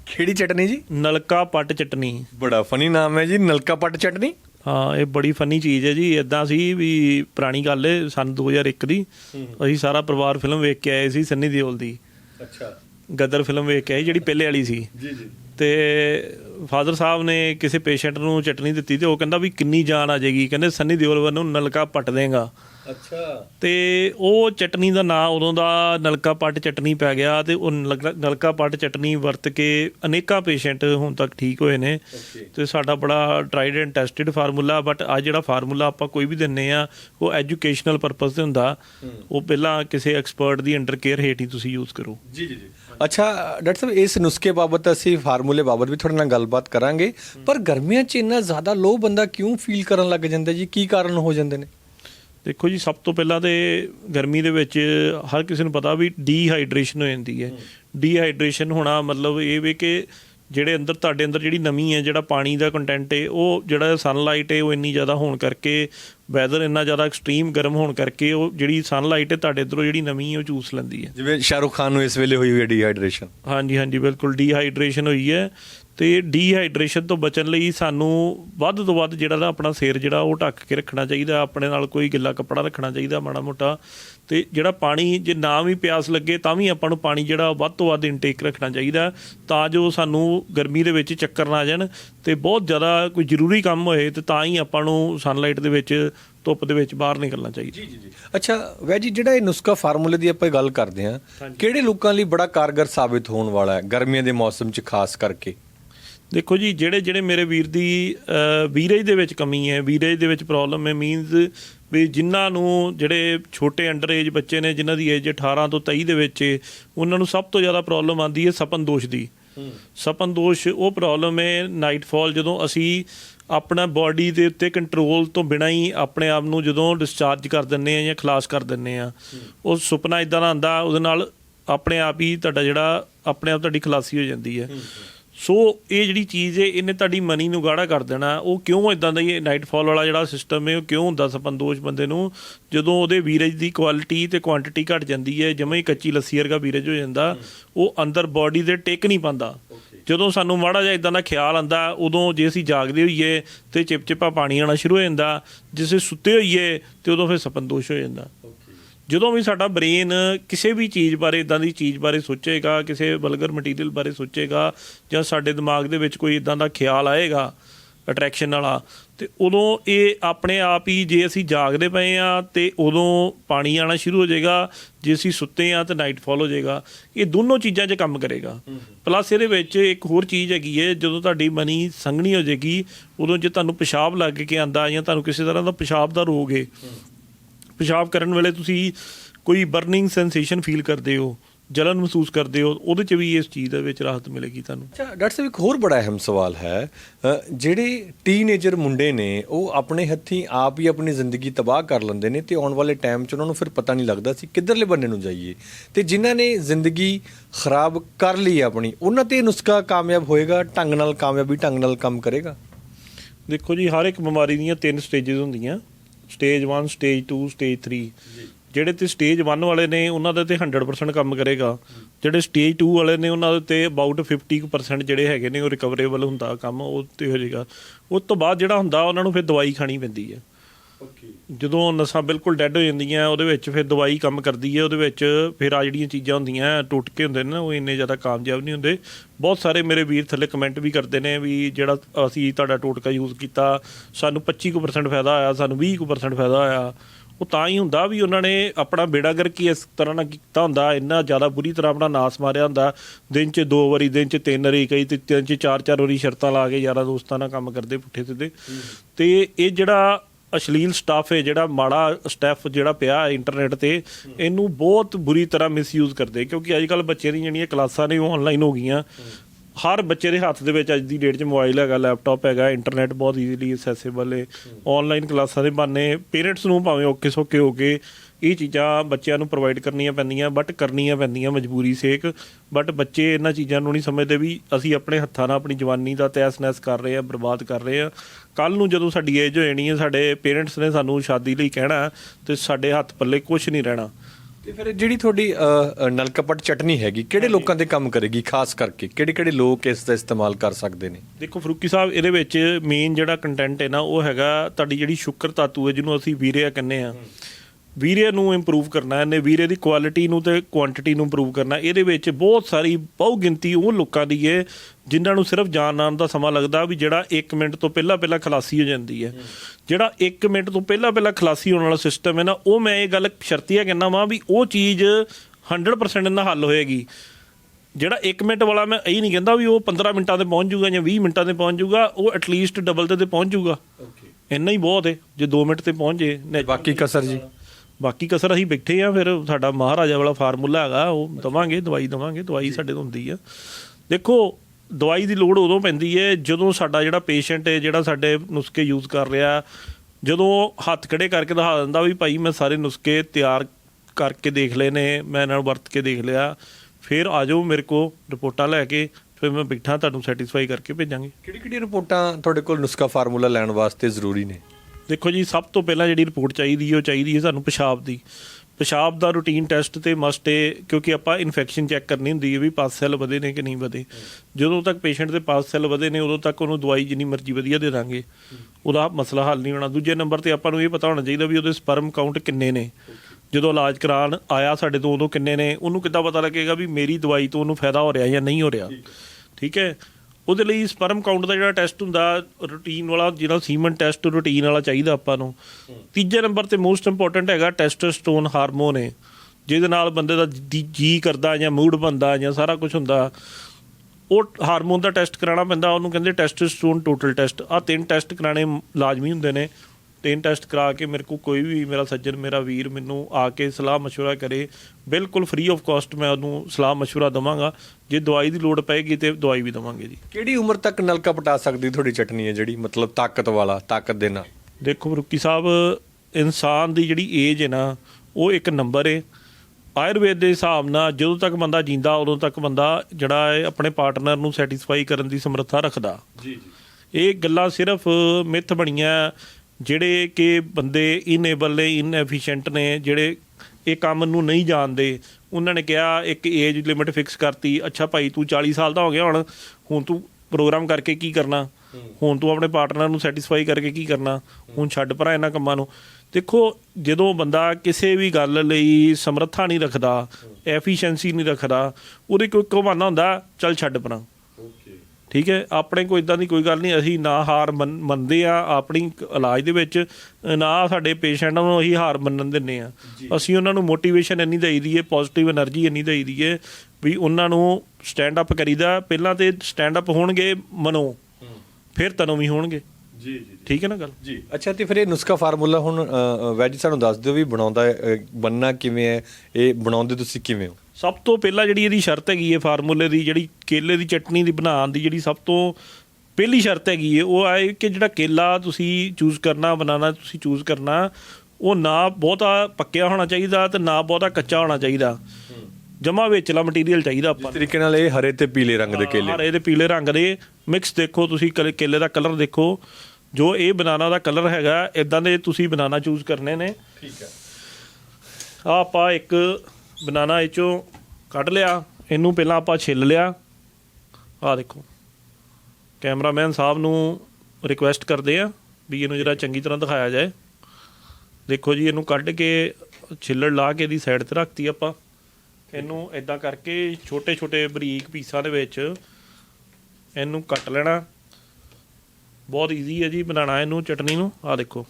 ਕਿਹੜੀ ਚਟਨੀ ਜੀ? ਨਲਕਾ ਪੱਟ ਚਟਨੀ। ਬੜਾ ਫਨੀ ਨਾਮ ਹੈ ਜੀ ਨਲਕਾ ਪੱਟ ਚਟਨੀ। ਹਾਂ ਇਹ ਬੜੀ ਫਨੀ ਚੀਜ਼ ਹੈ ਜੀ। ਇਦਾਂ ਸੀ ਵੀ ਪੁਰਾਣੀ ਗੱਲ ਹੈ ਸਨ 2001 ਦੀ। ਅਸੀਂ ਸਾਰਾ ਪਰਿਵਾਰ ਫਿਲਮ ਵੇਖ ਕੇ ਆਏ ਸੀ ਸੰਨੀ ਦਿਓਲ ਦੀ। ਅੱਛਾ। ਗਦਰ ਫਿਲਮ ਵੇਖ ਕੇ ਆਏ ਜਿਹੜੀ ਪਹਿਲੇ ਵਾਲੀ ਸੀ। ਜੀ ਜੀ। ਤੇ ਫਾਦਰ ਸਾਹਿਬ ਨੇ ਕਿਸੇ ਪੇਸ਼ੈਂਟ ਨੂੰ ਚਟਨੀ ਦਿੱਤੀ ਤੇ ਉਹ ਕਹਿੰਦਾ ਵੀ ਕਿੰਨੀ ਜਾਨ ਆ ਜਾਏਗੀ। ਕਹਿੰਦੇ ਸੰਨੀ ਦਿਓਲ ਵੱਲੋਂ ਨਲਕਾ ਪੱਟ ਦੇਗਾ। ਅੱਛਾ। ਤੇ ਉਹ ਚਟਨੀ ਦਾ ਨਾਂ ਉਦੋਂ ਦਾ ਨਲਕਾ ਪੱਟ ਚਟਨੀ ਪੈ ਗਿਆ ਤੇ ਉਹ ਨਲਕਾ- ਪੱਟ ਚਟਨੀ ਵਰਤ ਕੇ ਅਨੇਕਾਂ ਪੇਸ਼ੈਂਟ ਹੁਣ ਤੱਕ ਠੀਕ ਹੋਏ ਨੇ। ਤੇ ਸਾਡਾ ਬੜਾ tried and tested formula but ਆ ਜਿਹੜਾ ਫਾਰਮੂਲਾ ਆਪਾਂ ਕੋਈ ਵੀ ਦਿੰਨੇ ਆ ਉਹ ਐਜੂਕੇਸ਼ਨਲ ਪਰਪਸ ਤੇ ਹੁੰਦਾ। ਉਹ ਪਹਿਲਾਂ ਕਿਸੇ ਐਕਸਪਰਟ ਦੀ ਅੰਡਰ ਕੇਅਰ ਹੇਠ ਹੀ ਤੁਸੀਂ ਯੂਜ਼ ਕਰੋ। ਜੀ ਜੀ ਜੀ। ਅੱਛਾ ਡਾਕਟਰ ਸਾਹਿਬ ਇਸ ਨੁਸਖੇ ਬਾਬਤ ਅਸੀਂ ਫਾਰਮੂਲੇ ਬਾਬਤ ਵੀ ਤੁਹਾਡੇ ਨਾਲ ਗੱਲਬਾਤ ਕਰਾਂਗੇ। ਪਰ ਗਰਮੀਆਂ 'ਚ ਇੰਨਾ ਜ਼ਿਆਦਾ ਲੋ ਬੰਦਾ ਕਿਉਂ ਫੀਲ ਕਰਨ ਲੱਗ ਜਾਂਦਾ ਜੀ? ਕੀ ਕਾਰਨ ਹੋ ਜਾਂਦੇ ਨੇ? ਦੇਖੋ ਜੀ ਸਭ ਤੋਂ ਪਹਿਲਾਂ ਤੇ ਗਰਮੀ ਦੇ ਵਿੱਚ ਹਰ ਕਿਸੇ ਨੂੰ ਪਤਾ ਵੀ ਡੀਹਾਈਡਰੇਸ਼ਨ ਹੋ ਜਾਂਦੀ ਹੈ। ਡੀਹਾਈਡਰੇਸ਼ਨ ਹੋਣਾ ਮਤਲਬ ਇਹ ਵੀ ਕਿ ਜਿਹੜੇ ਅੰਦਰ ਤੁਹਾਡੇ ਅੰਦਰ ਜਿਹੜੀ ਨਮੀ ਹੈ ਜਿਹੜਾ ਪਾਣੀ ਦਾ ਕੰਟੈਂਟ ਹੈ ਉਹ ਜਿਹੜਾ ਸਨਲਾਈਟ ਹੈ ਉਹ ਇੰਨੀ ਜ਼ਿਆਦਾ ਹੋਣ ਕਰਕੇ ਵੈਦਰ ਇੰਨਾ ਜ਼ਿਆਦਾ ਐਕਸਟ੍ਰੀਮ ਗਰਮ ਹੋਣ ਕਰਕੇ ਉਹ ਜਿਹੜੀ ਸਨਲਾਈਟ ਹੈ ਤੁਹਾਡੇ ਅੰਦਰੋਂ ਜਿਹੜੀ ਨਮੀ ਹੈ ਉਹ ਚੂਸ ਲੈਂਦੀ ਹੈ। ਜਿਵੇਂ ਸ਼ਾਹਰੁਖ ਖਾਨ ਨੂੰ ਇਸ ਵੇਲੇ ਹੋਈ ਹੋਈ ਹੈ ਡੀਹਾਈਡਰੇਸ਼ਨ ਹਾਂਜੀ ਹਾਂਜੀ ਬਿਲਕੁਲ ਡੀਹਾਈਡਰੇਸ਼ਨ ਹੋਈ ਹੈ। ਤੇ ਡੀਹਾਈਡਰੇਸ਼ਨ ਤੋਂ ਬਚਣ ਲਈ ਸਾਨੂੰ ਵੱਧ ਤੋਂ ਵੱਧ ਜਿਹੜਾ ਨਾ ਆਪਣਾ ਸਿਰ ਜਿਹੜਾ ਉਹ ਢੱਕ ਕੇ ਰੱਖਣਾ ਚਾਹੀਦਾ ਆਪਣੇ ਨਾਲ ਕੋਈ ਗਿੱਲਾ ਕੱਪੜਾ ਰੱਖਣਾ ਚਾਹੀਦਾ ਮਾੜਾ ਮੋਟਾ। ਤੇ ਜਿਹੜਾ ਪਾਣੀ ਜੇ ਨਾ ਵੀ ਪਿਆਸ ਲੱਗੇ ਤਾਂ ਵੀ ਆਪਾਂ ਨੂੰ ਪਾਣੀ ਜਿਹੜਾ ਵੱਧ ਤੋਂ ਵੱਧ ਇਨਟੇਕ ਰੱਖਣਾ ਚਾਹੀਦਾ ਤਾਂ ਜੋ ਸਾਨੂੰ ਗਰਮੀ ਦੇ ਵਿੱਚ ਚੱਕਰ ਨਾ ਆ ਜਾਣ ਤੇ ਬਹੁਤ ਜ਼ਿਆਦਾ ਕੋਈ ਜ਼ਰੂਰੀ ਕੰਮ ਹੋਏ ਤੇ ਤਾਂ ਹੀ ਆਪਾਂ ਨੂੰ ਸਨਲਾਈਟ ਦੇ ਵਿੱਚ ਧੁੱਪ ਦੇ ਵਿੱਚ ਬਾਹਰ ਨਿਕਲਣਾ ਚਾਹੀਦਾ। ਅੱਛਾ ਵੈਜੀ ਜਿਹੜਾ ਇਹ ਨੁਸਖਾ ਫਾਰਮੂਲੇ ਦੀ ਆਪਾਂ ਗੱਲ ਕਰਦੇ ਹਾਂ ਕਿਹੜੇ ਲੋਕਾਂ ਲਈ ਬੜਾ ਕਾਰਗਰ ਸਾਬਿਤ ਹੋਣ ਵਾਲਾ ਹੈ ਗਰਮੀਆਂ ਦੇ ਮੌਸਮ 'ਚ ਖਾਸ ਕਰਕੇ? ਦੇਖੋ ਜੀ ਜਿਹੜੇ ਜਿਹੜੇ ਮੇਰੇ ਵੀਰ ਦੀ ਵੀਰੇਜ ਦੇ ਵਿੱਚ ਕਮੀ ਹੈ ਵੀਰੇਜ ਦੇ ਵਿੱਚ ਪ੍ਰੋਬਲਮ ਹੈ ਮੀਨਸ ਵੀ ਜਿਨ੍ਹਾਂ ਨੂੰ ਜਿਹੜੇ ਛੋਟੇ ਅੰਡਰ ਏਜ ਬੱਚੇ ਨੇ ਜਿਨ੍ਹਾਂ ਦੀ ਏਜ 18 ਤੋਂ 23 ਦੇ ਵਿੱਚ ਹੈ, ਉਹਨਾਂ ਨੂੰ ਸਭ ਤੋਂ ਜ਼ਿਆਦਾ ਪ੍ਰੋਬਲਮ ਆਉਂਦੀ ਹੈ ਸਪਨ ਦੋਸ਼ ਦੀ। ਸਪਨ ਦੋਸ਼ ਉਹ ਪ੍ਰੋਬਲਮ ਹੈ ਨਾਈਟਫਾਲ ਜਦੋਂ ਅਸੀਂ ਆਪਣਾ ਬਾਡੀ ਦੇ ਉੱਤੇ ਕੰਟਰੋਲ ਤੋਂ ਬਿਨਾਂ ਹੀ ਆਪਣੇ ਆਪ ਨੂੰ ਜਦੋਂ ਡਿਸਚਾਰਜ ਕਰ ਦਿੰਨੇ ਆ ਜਾਂ ਖਲਾਸ ਕਰ ਦਿੰਨੇ ਆ ਉਹ ਸੁਪਨਾ ਇਦਾਂ ਦਾ ਆਉਂਦਾ ਉਹਦੇ ਨਾਲ ਆਪਣੇ ਆਪ ਹੀ ਤੁਹਾਡਾ ਜਿਹੜਾ ਆਪਣੇ ਆਪ ਤੁਹਾਡੀ ਖਲਾਸੀ ਹੋ ਜਾਂਦੀ ਹੈ। ਸੋ ਇਹ ਜਿਹੜੀ ਚੀਜ਼ ਹੈ ਇਹਨੇ ਤੁਹਾਡੀ ਮਨੀ ਨੂੰ ਗਾੜਾ ਕਰ ਦੇਣਾ। ਉਹ ਕਿਉਂ ਇਦਾਂ ਦਾ ਇਹ ਨਾਈਟਫਾਲ ਵਾਲਾ ਜਿਹੜਾ ਸਿਸਟਮ ਹੈ ਉਹ ਕਿਉਂ ਹੁੰਦਾ ਸਪੰਦੋਸ਼ ਬੰਦੇ ਨੂੰ? ਜਦੋਂ ਉਹਦੇ ਵੀਰਜ ਦੀ ਕੁਆਲਿਟੀ ਤੇ ਕੁਆਂਟੀਟੀ ਘਟ ਜਾਂਦੀ ਹੈ ਜਮੇ ਹੀ ਕੱਚੀ ਲੱਸੀ ਵਰਗਾ ਵੀਰਜ ਹੋ ਜਾਂਦਾ ਉਹ ਅੰਦਰ ਬਾਡੀ ਦੇ ਟਿਕ ਨਹੀਂ ਪਾਉਂਦਾ। ਜਦੋਂ ਸਾਨੂੰ ਮਾੜਾ ਜਿਹਾ ਇਦਾਂ ਦਾ ਖਿਆਲ ਆਂਦਾ ਉਦੋਂ ਜੇ ਅਸੀਂ ਜਾਗਦੇ ਹੋਈਏ ਤੇ ਚਿਪਚਿਪਾ ਪਾਣੀ ਆਣਾ ਸ਼ੁਰੂ ਹੋ ਜਾਂਦਾ ਜੇ ਅਸੀਂ ਸੁੱਤੇ ਹੋਈਏ ਤੇ ਉਦੋਂ ਫਿਰ ਸਪੰਦੋਸ਼ ਹੋ ਜਾਂਦਾ। ਜਦੋਂ ਵੀ ਸਾਡਾ ਬ੍ਰੇਨ ਕਿਸੇ ਵੀ ਚੀਜ਼ ਬਾਰੇ ਇਦਾਂ ਦੀ ਚੀਜ਼ ਬਾਰੇ ਸੋਚੇਗਾ ਕਿਸੇ ਵਲਗਰ ਮਟੀਰੀਅਲ ਬਾਰੇ ਸੋਚੇਗਾ ਜਾਂ ਸਾਡੇ ਦਿਮਾਗ ਦੇ ਵਿੱਚ ਕੋਈ ਇਦਾਂ ਦਾ ਖਿਆਲ ਆਏਗਾ ਅਟਰੈਕਸ਼ਨ ਵਾਲਾ ਤੇ ਉਦੋਂ ਇਹ ਆਪਣੇ ਆਪ ਹੀ ਜੇ ਅਸੀਂ ਜਾਗਦੇ ਪਏ ਆ ਤੇ ਉਦੋਂ ਪਾਣੀ ਆਣਾ ਸ਼ੁਰੂ ਹੋ ਜਾਏਗਾ ਜੇ ਅਸੀਂ ਸੁੱਤੇ ਆ ਤਾਂ ਨਾਈਟ ਫਾਲ ਹੋ ਜਾਏਗਾ। ਇਹ ਦੋਨੋਂ ਚੀਜ਼ਾਂ 'ਚ ਕੰਮ ਕਰੇਗਾ। ਪਲੱਸ ਇਹਦੇ ਵਿੱਚ ਇੱਕ ਹੋਰ ਚੀਜ਼ ਹੈਗੀ ਹੈ ਜਦੋਂ ਤੁਹਾਡੀ ਮਨੀ ਸੰਘਣੀ ਹੋ ਜਾਏਗੀ ਉਦੋਂ ਜੇ ਤੁਹਾਨੂੰ ਪਿਸ਼ਾਬ ਲੱਗ ਕੇ ਆਂਦਾ ਜਾਂ ਤੁਹਾਨੂੰ ਕਿਸੇ ਤਰ੍ਹਾਂ ਦਾ ਪਿਸ਼ਾਬ ਦਾ ਰੋਗ ਹੈ। ਪਿਸ਼ਾਬ ਕਰਨ ਵੇਲੇ ਤੁਸੀਂ ਕੋਈ ਬਰਨਿੰਗ ਸੈਂਸੇਸ਼ਨ ਫੀਲ ਕਰਦੇ ਹੋ ਜਲਨ ਮਹਿਸੂਸ ਕਰਦੇ ਹੋ ਉਹਦੇ ਚ ਵੀ ਇਸ ਚੀਜ਼ ਦੇ ਵਿੱਚ ਰਾਹਤ ਮਿਲੇਗੀ ਤੁਹਾਨੂੰ? ਅੱਛਾ ਡਾਕਟਰ ਸਾਹਿਬ ਇੱਕ ਹੋਰ ਬੜਾ ਅਹਿਮ ਸਵਾਲ ਹੈ ਜਿਹੜੇ ਟੀਨੇਜਰ ਮੁੰਡੇ ਨੇ ਉਹ ਆਪਣੇ ਹੱਥੀਂ ਆਪ ਹੀ ਆਪਣੀ ਜ਼ਿੰਦਗੀ ਤਬਾਹ ਕਰ ਲੈਂਦੇ ਨੇ ਤੇ ਆਉਣ ਵਾਲੇ ਟਾਈਮ 'ਚ ਉਹਨਾਂ ਨੂੰ ਫਿਰ ਪਤਾ ਨਹੀਂ ਲੱਗਦਾ ਸੀ ਕਿੱਧਰਲੇ ਬੰਨੇ ਨੂੰ ਜਾਈਏ। ਤੇ ਜਿਨ੍ਹਾਂ ਨੇ ਜ਼ਿੰਦਗੀ ਖਰਾਬ ਕਰ ਲਈ ਆਪਣੀ ਉਹਨਾਂ ਤੇ ਨੁਸਖਾ ਕਾਮਯਾਬ ਹੋਏਗਾ ਢੰਗ ਨਾਲ ਕਾਮਯਾਬੀ ਢੰਗ ਨਾਲ ਕੰਮ ਕਰੇਗਾ? ਦੇਖੋ ਜੀ ਹਰ ਇੱਕ ਬਿਮਾਰੀ ਦੀਆਂ ਤਿੰਨ ਸਟੇजेस ਹੁੰਦੀਆਂ। ਸਟੇਜ 1 ਸਟੇਜ 2 ਸਟੇਜ 3 ਜਿਹੜੇ ਤੇ ਸਟੇਜ 1 ਵਾਲੇ ਨੇ ਉਹਨਾਂ ਦੇ ਤੇ 100% ਕੰਮ ਕਰੇਗਾ। ਜਿਹੜੇ ਸਟੇਜ 2 ਵਾਲੇ ਨੇ ਉਹਨਾਂ ਦੇ ਤੇ ਅਬਾਊਟ 50% ਜਿਹੜੇ ਹੈਗੇ ਨੇ ਉਹ ਰਿਕਵਰੇਬਲ ਹੁੰਦਾ ਕੰਮ ਉਹ ਤੇ ਹੋ ਜਾਏਗਾ। ਉਸ ਤੋਂ ਬਾਅਦ ਜਿਹੜਾ ਹੁੰਦਾ ਉਹਨਾਂ ਨੂੰ ਫਿਰ ਦਵਾਈ ਖਾਣੀ ਪੈਂਦੀ ਹੈ। ਜਦੋਂ ਨਸਾਂ ਬਿਲਕੁਲ ਡੈੱਡ ਹੋ ਜਾਂਦੀਆਂ ਉਹਦੇ ਵਿੱਚ ਫਿਰ ਦਵਾਈ ਕੰਮ ਕਰਦੀ ਹੈ ਉਹਦੇ ਵਿੱਚ ਫਿਰ ਆ ਜਿਹੜੀਆਂ ਚੀਜ਼ਾਂ ਹੁੰਦੀਆਂ ਟੁੱਟਕੇ ਹੁੰਦੇ ਨੇ ਉਹ ਇੰਨੇ ਜ਼ਿਆਦਾ ਕਾਮਯਾਬ ਨਹੀਂ ਹੁੰਦੇ। ਬਹੁਤ ਸਾਰੇ ਮੇਰੇ ਵੀਰ ਥੱਲੇ ਕਮੈਂਟ ਵੀ ਕਰਦੇ ਨੇ ਵੀ ਜਿਹੜਾ ਅਸੀਂ ਤੁਹਾਡਾ ਟੋਟਕਾ ਯੂਜ਼ ਕੀਤਾ ਸਾਨੂੰ 25% ਫਾਇਦਾ ਆਇਆ ਸਾਨੂੰ 20% ਫਾਇਦਾ ਆਇਆ। ਉਹ ਤਾਂ ਹੀ ਹੁੰਦਾ ਵੀ ਉਹਨਾਂ ਨੇ ਆਪਣਾ ਬੇੜਾ ਕੀ ਇਸ ਤਰ੍ਹਾਂ ਨਾਲ ਕੀਤਾ ਹੁੰਦਾ ਇੰਨਾ ਜ਼ਿਆਦਾ ਬੁਰੀ ਤਰ੍ਹਾਂ ਆਪਣਾ ਨਾਸ ਮਾਰਿਆ ਹੁੰਦਾ। ਦਿਨ 'ਚ ਦੋ ਵਾਰੀ ਦਿਨ 'ਚ ਤਿੰਨ ਵਾਰੀ ਕਈ ਤੇ ਤਿੰਨ 'ਚ ਚਾਰ ਚਾਰ ਵਾਰੀ ਸ਼ਰਤਾਂ ਲਾ ਕੇ ਯਾਰਾਂ ਦੋਸਤਾਂ ਨਾਲ ਕੰਮ ਕਰਦੇ ਪੁੱਠੇ ਸਿੱਧੇ। ਤੇ ਇਹ ਜਿਹੜਾ ਅਸ਼ਲੀਲ ਸਟਾਫ ਹੈ ਜਿਹੜਾ ਮਾੜਾ ਸਟਾਫ ਜਿਹੜਾ ਪਿਆ ਇੰਟਰਨੈਟ ਤੇ ਇਹਨੂੰ ਬਹੁਤ ਬੁਰੀ ਤਰ੍ਹਾਂ ਮਿਸਯੂਜ਼ ਕਰਦੇ। ਕਿਉਂਕਿ ਅੱਜ ਕੱਲ ਬੱਚਿਆਂ ਦੀਆਂ ਜਿਹੜੀਆਂ ਕਲਾਸਾਂ ਨੇ ਉਹ ਆਨਲਾਈਨ ਹੋ ਗਈਆਂ। ਹਰ ਬੱਚੇ ਦੇ ਹੱਥ ਦੇ ਵਿੱਚ ਅੱਜ ਦੀ ਡੇਟ 'ਚ ਮੋਬਾਈਲ ਹੈਗਾ ਲੈਪਟਾਪ ਹੈਗਾ ਇੰਟਰਨੈਟ ਬਹੁਤ ਈਜ਼ੀਲੀ ਐਕਸੈਸਿਬਲ ਹੈ। ਆਨਲਾਈਨ ਕਲਾਸਾਂ ਦੇ ਬਾਨੇ ਪੇਰੈਂਟਸ ਨੂੰ ਭਾਵੇਂ ਔਖੇ ਸੌਖੇ ਹੋ ਕੇ ਇਹ ਚੀਜ਼ਾਂ ਬੱਚਿਆਂ ਨੂੰ ਪ੍ਰੋਵਾਈਡ ਕਰਨੀਆਂ ਪੈਂਦੀਆਂ ਬਟ ਕਰਨੀਆਂ ਪੈਂਦੀਆਂ ਮਜਬੂਰੀ ਸੇਕ। ਬਟ ਬੱਚੇ ਇਹਨਾਂ ਚੀਜ਼ਾਂ ਨੂੰ ਨਹੀਂ ਸਮਝਦੇ ਵੀ ਅਸੀਂ ਆਪਣੇ ਹੱਥਾਂ ਨਾਲ ਆਪਣੀ ਜਵਾਨੀ ਦਾ ਤੈਸ-ਨੈਸ ਕਰ ਰਹੇ ਆ ਬਰਬਾਦ ਕਰ ਰਹੇ ਆ ਕੱਲ ਨੂੰ ਜਦੋਂ ਸਾਡੀ ਏਜ ਹੋ ਜਾਣੀ ਹੈ ਸਾਡੇ ਪੇਰੈਂਟਸ ਨੇ ਸਾਨੂੰ ਸ਼ਾਦੀ ਲਈ ਕਹਿਣਾ ਤੇ ਸਾਡੇ ਹੱਥ ਪੱਲੇ ਕੁਝ ਨਹੀਂ ਰਹਿਣਾ। ਤੇ ਫਿਰ ਜਿਹੜੀ ਤੁਹਾਡੀ ਨਲਕਪਟ ਚਟਨੀ ਹੈਗੀ ਕਿਹੜੇ ਲੋਕਾਂ ਦੇ ਕੰਮ ਕਰੇਗੀ ਖਾਸ ਕਰਕੇ? ਕਿਹੜੇ ਕਿਹੜੇ ਲੋਕ ਇਸ ਦਾ ਇਸਤੇਮਾਲ ਕਰ ਸਕਦੇ ਨੇ? ਦੇਖੋ ਫਰੂਕੀ ਸਾਹਿਬ ਇਹਦੇ ਵਿੱਚ ਮੇਨ ਜਿਹੜਾ ਕੰਟੈਂਟ ਹੈ ਨਾ ਉਹ ਹੈਗਾ ਤੁਹਾਡੀ ਜਿਹੜੀ ਸ਼ੁਕਰ ਧਾਤੂ ਹੈ ਜਿਹਨੂੰ ਅਸੀਂ ਵੀਰਿਆ ਕਹਿੰਦੇ ਆ ਵੀਰੇ ਨੂੰ ਇੰਪਰੂਵ ਕਰਨਾ ਇਹਨੇ ਵੀਰੇ ਦੀ ਕੁਆਲਿਟੀ ਨੂੰ ਤੇ ਕੁਆਂਟੀਟੀ ਨੂੰ ਇੰਪਰੂਵ ਕਰਨਾ ਇਹਦੇ ਵਿੱਚ ਬਹੁਤ ਸਾਰੀ ਬਹੁ ਗਿਣਤੀ ਉਹ ਲੋਕਾਂ ਦੀ ਹੈ ਜਿਨ੍ਹਾਂ ਨੂੰ ਸਿਰਫ ਜਾਣ ਆਉਣ ਦਾ ਸਮਾਂ ਲੱਗਦਾ ਵੀ ਜਿਹੜਾ 1 ਮਿੰਟ ਤੋਂ ਪਹਿਲਾਂ ਪਹਿਲਾਂ ਖਲਾਸੀ ਹੋ ਜਾਂਦੀ ਹੈ। ਜਿਹੜਾ 1 ਮਿੰਟ ਤੋਂ ਪਹਿਲਾਂ ਪਹਿਲਾਂ ਖਲਾਸੀ ਹੋਣ ਵਾਲਾ ਸਿਸਟਮ ਹੈ ਨਾ ਉਹ ਮੈਂ ਇਹ ਗੱਲ ਸ਼ਰਤੀਆ ਕਹਿੰਦਾ ਵਾਂ ਵੀ ਉਹ ਚੀਜ਼ 100% ਨਾਲ ਹੱਲ ਹੋਏਗੀ। ਜਿਹੜਾ 1 ਮਿੰਟ ਵਾਲਾ ਮੈਂ ਇਹ ਨਹੀਂ ਕਹਿੰਦਾ ਵੀ ਉਹ 15 ਮਿੰਟਾਂ ਤੇ ਪਹੁੰਚ ਜਾਊਗਾ ਜਾਂ 20 ਮਿੰਟਾਂ ਤੇ ਪਹੁੰਚ ਜਾਊਗਾ ਉਹ ਐਟਲੀਸਟ ਡਬਲ ਤੇ ਤੇ ਪਹੁੰਚ ਜਾਊਗਾ ਇੰਨਾ ਹੀ ਬਹੁਤ ਹੈ ਜੇ 2 ਮਿੰਟ ਤੇ ਪਹੁੰਚ ਜੇ ਬਾਕੀ ਕਸਰ ਜੀ। ਬਾਕੀ ਕਸਰ ਅਸੀਂ ਬੈਠੇ ਆ ਫਿਰ ਸਾਡਾ ਮਹਾਰਾਜਾ ਵਾਲਾ ਫਾਰਮੂਲਾ ਹੈਗਾ ਉਹ ਦਵਾਂਗੇ ਦਵਾਈ ਦਵਾਂਗੇ ਦਵਾਈ ਸਾਡੇ ਤੋਂ ਹੁੰਦੀ ਆ। ਦੇਖੋ ਦਵਾਈ ਦੀ ਲੋੜ ਉਦੋਂ ਪੈਂਦੀ ਹੈ ਜਦੋਂ ਸਾਡਾ ਜਿਹੜਾ ਪੇਸ਼ੈਂਟ ਹੈ ਜਿਹੜਾ ਸਾਡੇ ਨੁਸਖੇ ਯੂਜ਼ ਕਰ ਰਿਹਾ ਜਦੋਂ ਹੱਥ ਖੜੇ ਕਰਕੇ ਦਿਖਾ ਦਿੰਦਾ ਵੀ ਭਾਈ ਮੈਂ ਸਾਰੇ ਨੁਸਖੇ ਤਿਆਰ ਕਰਕੇ ਦੇਖ ਲਏ ਨੇ ਮੈਂ ਇਹਨਾਂ ਨੂੰ ਵਰਤ ਕੇ ਦੇਖ ਲਿਆ ਫਿਰ ਆ ਜਾਓ ਮੇਰੇ ਕੋ ਰਿਪੋਰਟਾਂ ਲੈ ਕੇ ਫਿਰ ਮੈਂ ਬੈਠਾ ਤੁਹਾਨੂੰ ਸੈਟੀਸਫਾਈ ਕਰਕੇ ਭੇਜਾਂਗੇ। ਕਿਹੜੀ ਕਿਹੜੀ ਰਿਪੋਰਟਾਂ ਤੁਹਾਡੇ ਕੋਲ ਨੁਸਖਾ ਫਾਰਮੂਲਾ ਲੈਣ ਵਾਸਤੇ ਜ਼ਰੂਰੀ ਨੇ? ਦੇਖੋ ਜੀ ਸਭ ਤੋਂ ਪਹਿਲਾਂ ਜਿਹੜੀ ਰਿਪੋਰਟ ਚਾਹੀਦੀ ਹੈ ਉਹ ਚਾਹੀਦੀ ਹੈ ਸਾਨੂੰ ਪਿਸ਼ਾਬ ਦੀ। ਪਿਸ਼ਾਬ ਦਾ ਰੂਟੀਨ ਟੈਸਟ ਤੇ ਮਸਟ ਹੈ ਕਿਉਂਕਿ ਆਪਾਂ ਇਨਫੈਕਸ਼ਨ ਚੈੱਕ ਕਰਨੀ ਹੁੰਦੀ ਹੈ ਵੀ ਪਾਸ ਸੈੱਲ ਵਧੇ ਨੇ ਕਿ ਨਹੀਂ ਵਧੇ। ਜਦੋਂ ਤੱਕ ਪੇਸ਼ੈਂਟ ਦੇ ਪਾਸ ਸੈੱਲ ਵਧੇ ਨੇ ਉਦੋਂ ਤੱਕ ਉਹਨੂੰ ਦਵਾਈ ਜਿੰਨੀ ਮਰਜ਼ੀ ਵਧੀਆ ਦੇ ਦਾਂਗੇ। ਉਹਦਾ ਮਸਲਾ ਹੱਲ ਨਹੀਂ ਹੋਣਾ। ਦੂਜੇ ਨੰਬਰ ਤੇ ਆਪਾਂ ਨੂੰ ਇਹ ਪਤਾ ਹੋਣਾ ਚਾਹੀਦਾ ਵੀ ਉਹਦੇ ਸਪਰਮ ਕਾਊਂਟ ਕਿੰਨੇ ਨੇ। ਜਦੋਂ ਇਲਾਜ ਕਰਾਉਣ ਆਇਆ ਸਾਡੇ ਤੋਂ ਉਦੋਂ ਕਿੰਨੇ ਨੇ? ਉਹਨੂੰ ਕਿੱਦਾਂ ਪਤਾ ਲੱਗੇਗਾ ਵੀ ਮੇਰੀ ਦਵਾਈ ਤੋਂ ਉਹਨੂੰ ਫਾਇਦਾ ਹੋ ਰਿਹਾ ਜਾਂ ਨਹੀਂ ਹੋ ਰਿਹਾ? ਠੀਕ ਹੈ? ਉਹਦੇ ਲਈ ਸਪਰਮ ਕਾਊਂਟ ਦਾ ਜਿਹੜਾ ਟੈਸਟ ਹੁੰਦਾ ਰੂਟੀਨ ਵਾਲਾ ਜਿਹੜਾ ਸੀਮਨ ਟੈਸਟ ਰੂਟੀਨ ਵਾਲਾ ਚਾਹੀਦਾ ਆਪਾਂ ਨੂੰ। ਤੀਜੇ ਨੰਬਰ ਤੇ ਮੋਸਟ ਇੰਪੋਰਟੈਂਟ ਹੈਗਾ ਟੈਸਟੋਸਟੋਨ ਹਾਰਮੋਨ ਹੈ ਜਿਹਦੇ ਨਾਲ ਬੰਦੇ ਦਾ ਜੀ- ਜੀ ਕਰਦਾ ਜਾਂ ਮੂਡ ਬਣਦਾ ਜਾਂ ਸਾਰਾ ਕੁਝ ਹੁੰਦਾ। ਉਹ ਹਾਰਮੋਨ ਦਾ ਟੈਸਟ ਕਰਾਉਣਾ ਪੈਂਦਾ, ਉਹਨੂੰ ਕਹਿੰਦੇ ਟੈਸਟੋਸਟੋਨ ਟੋਟਲ ਟੈਸਟ ਆ ਤਿੰਨ ਟੈਸਟ ਕਰਾਣੇ ਲਾਜ਼ਮੀ ਹੁੰਦੇ ਨੇ। ਤਿੰਨ ਟੈਸਟ ਕਰਾ ਕੇ ਮੇਰੇ ਕੋਲ ਕੋਈ ਵੀ ਮੇਰਾ ਸੱਜਣ ਮੇਰਾ ਵੀਰ ਮੈਨੂੰ ਆ ਕੇ ਸਲਾਹ ਮਸ਼ਵਰਾ ਕਰੇ। ਬਿਲਕੁਲ ਫ੍ਰੀ ਆਫ ਕਾਸਟ ਮੈਂ ਉਹਨੂੰ ਸਲਾਹ ਮਸ਼ਵਰਾ ਦਵਾਂਗਾ। ਜੇ ਦਵਾਈ ਦੀ ਲੋੜ ਪਏਗੀ ਤੇ ਦਵਾਈ ਵੀ ਦਵਾਂਗੇ ਜੀ। ਕਿਹੜੀ ਉਮਰ ਤੱਕ ਨਲਕਾ ਪਟਾ ਸਕਦੀ ਤੁਹਾਡੀ ਚਟਨੀ ਹੈ ਜਿਹੜੀ ਮਤਲਬ ਤਾਕਤ ਵਾਲਾ ਤਾਕਤ ਦੇ ਨਾਲ? ਦੇਖੋ ਰੁਕੀ ਸਾਹਿਬ ਇਨਸਾਨ ਦੀ ਜਿਹੜੀ ਏਜ ਹੈ ਨਾ ਉਹ ਇੱਕ ਨੰਬਰ ਹੈ ਆਯੁਰਵੇਦ ਦੇ ਹਿਸਾਬ ਨਾਲ ਜਦੋਂ ਤੱਕ ਬੰਦਾ ਜਿੰਦਾ ਉਦੋਂ ਤੱਕ ਬੰਦਾ ਜਿਹੜਾ ਹੈ ਆਪਣੇ ਪਾਰਟਨਰ ਨੂੰ ਸੈਟੀਸਫਾਈ ਕਰਨ ਦੀ ਸਮਰੱਥਾ ਰੱਖਦਾ। ਜੀ ਜੀ। ਇਹ ਗੱਲਾਂ ਸਿਰਫ ਮਿੱਥ ਬਣੀਆਂ। ਜਿਹੜੇ ਕਿ ਬੰਦੇ ਇਨੇਬਲ ਨੇ ਇਨਐਫੀਸ਼ੀਐਂਟ ਨੇ, ਜਿਹੜੇ ਇਹ ਕੰਮ ਨੂੰ ਨਹੀਂ ਜਾਣਦੇ, ਉਹਨਾਂ ਨੇ ਕਿਹਾ ਇੱਕ ਏਜ ਲਿਮਿਟ ਫਿਕਸ ਕਰਤੀ, ਅੱਛਾ ਭਾਈ ਤੂੰ 40 ਸਾਲ ਦਾ ਹੋ ਗਿਆ ਹੁਣ ਹੁਣ ਤੂੰ ਪ੍ਰੋਗਰਾਮ ਕਰਕੇ ਕੀ ਕਰਨਾ? ਹੁਣ ਤੂੰ ਆਪਣੇ ਪਾਰਟਨਰ ਨੂੰ ਸੈਟੀਸਫਾਈ ਕਰਕੇ ਕੀ ਕਰਨਾ? ਹੁਣ ਛੱਡ ਪਰਾਂ ਇਹਨਾਂ ਕੰਮਾਂ ਨੂੰ। ਦੇਖੋ, ਜਦੋਂ ਬੰਦਾ ਕਿਸੇ ਵੀ ਗੱਲ ਲਈ ਸਮਰੱਥਾ ਨਹੀਂ ਰੱਖਦਾ ਐਫੀਸ਼ੀਐਂਸੀ ਨਹੀਂ ਰੱਖਦਾ, ਉਹਦੇ ਕੋਈ ਇੱਕੋ ਹੁੰਦਾ, ਚੱਲ ਛੱਡ ਪਰਾਂ। ਠੀਕ ਹੈ ਆਪਣੇ ਕੋਈ ਇਦਾਂ ਦੀ ਕੋਈ ਗੱਲ ਨਹੀਂ ਅਸੀਂ ਨਾ ਹਾਰ ਮੰਨਦੇ ਆ ਆਪਣੀ ਇਲਾਜ ਦੇ ਵਿੱਚ ਨਾ ਸਾਡੇ ਪੇਸ਼ੈਂਟਾਂ ਨੂੰ ਅਸੀਂ ਹਾਰ ਮੰਨਣ ਦਿੰਨੇ ਆ। ਅਸੀਂ ਉਹਨਾਂ ਨੂੰ ਮੋਟੀਵੇਸ਼ਨ ਇੰਨੀ ਦੇਈ ਦਈਏ ਪੋਜ਼ਿਟਿਵ એનર્ਜੀ ਇੰਨੀ ਦੇਈ ਦਈਏ ਵੀ ਉਹਨਾਂ ਨੂੰ ਸਟੈਂਡ ਅਪ ਕਰੀਦਾ ਪਹਿਲਾਂ ਤੇ ਸਟੈਂਡ ਅਪ ਹੋਣਗੇ ਮਨੋ। ਫਿਰ ਤਨੋ ਵੀ ਹੋਣਗੇ। ਜੀ ਜੀ ਠੀਕ ਹੈ ਨਾ ਗੱਲ? ਜੀ। ਅੱਛਾ ਤੇ ਫਿਰ ਇਹ ਨੁਸਖਾ ਫਾਰਮੂਲਾ ਹੁਣ ਵੈਜ ਸਾਨੂੰ ਦੱਸ ਦਿਓ ਵੀ ਬਣਾਉਂਦਾ ਬੰਨਣਾ ਕਿਵੇਂ ਹੈ ਇਹ ਬਣਾਉਂਦੇ ਤੁਸੀਂ ਕਿਵੇਂ ਹੋ? ਸਭ ਤੋਂ ਪਹਿਲਾਂ ਜਿਹੜੀ ਇਹਦੀ ਸ਼ਰਤ ਹੈਗੀ ਹੈ ਫਾਰਮੂਲੇ ਦੀ ਜਿਹੜੀ ਕੇਲੇ ਦੀ ਚਟਨੀ ਦੀ ਬਣਾਉਣ ਦੀ ਜਿਹੜੀ ਸਭ ਤੋਂ ਪਹਿਲੀ ਸ਼ਰਤ ਹੈਗੀ ਹੈ ਉਹ ਹੈ ਕਿ ਜਿਹੜਾ ਕੇਲਾ ਤੁਸੀਂ ਚੂਜ਼ ਕਰਨਾ ਬਨਾਨਾ ਤੁਸੀਂ ਚੂਜ਼ ਕਰਨਾ ਉਹ ਨਾ ਬਹੁਤਾ ਪੱਕਿਆ ਹੋਣਾ ਚਾਹੀਦਾ ਤੇ ਨਾ ਬਹੁਤਾ ਕੱਚਾ ਹੋਣਾ ਚਾਹੀਦਾ। ਜਮਾ ਵਿਚਲਾ ਮਟੀਰੀਅਲ ਚਾਹੀਦਾ ਆਪਾਂ ਇਸ ਤਰੀਕੇ ਨਾਲ ਇਹ ਹਰੇ ਤੇ ਪੀਲੇ ਰੰਗ ਦੇ ਕੇਲੇ। ਹਰੇ ਤੇ ਪੀਲੇ ਰੰਗ ਦੇ ਮਿਕਸ ਦੇਖੋ ਤੁਸੀਂ ਕਲੇ- ਕੇਲੇ ਦਾ ਕਲਰ ਦੇਖੋ। ਜੋ ਇਹ ਬਨਾਨਾ ਦਾ ਕਲਰ ਹੈਗਾ ਇਦਾਂ ਦੇ ਤੁਸੀਂ ਬਨਾਨਾ ਚੂਜ਼ ਕਰਨੇ ਨੇ। ਠੀਕ ਹੈ। ਆ ਆਪਾਂ ਇੱਕ ਬਨਾਨਾ ਇਹ ਚੋਂ ਕੱਢ ਲਿਆ, ਇਹਨੂੰ ਪਹਿਲਾਂ ਆਪਾਂ ਛਿੱਲ ਲਿਆ। ਆਹ ਦੇਖੋ, ਕੈਮਰਾਮੈਨ ਸਾਹਿਬ ਨੂੰ ਰਿਕੁਐਸਟ ਕਰਦੇ ਆ ਵੀ ਇਹਨੂੰ ਜਿਹੜਾ ਚੰਗੀ ਤਰ੍ਹਾਂ ਦਿਖਾਇਆ ਜਾਏ। ਦੇਖੋ ਜੀ, ਇਹਨੂੰ ਕੱਢ ਕੇ ਛਿੱਲੜ ਲਾ ਕੇ ਇਹਦੀ ਸਾਈਡ ਤੇ ਰੱਖਤੀ ਆਪਾਂ। ਇਹਨੂੰ ਇਦਾਂ ਕਰਕੇ ਛੋਟੇ ਛੋਟੇ ਬਰੀਕ ਪੀਸਾਂ ਦੇ ਵਿੱਚ ਇਹਨੂੰ ਕੱਟ ਲੈਣਾ। ਬਹੁਤ ਈਜ਼ੀ ਹੈ ਜੀ ਬਣਾਉਣਾ ਇਹਨੂੰ ਚਟਨੀ ਨੂੰ। ਆਹ ਦੇਖੋ।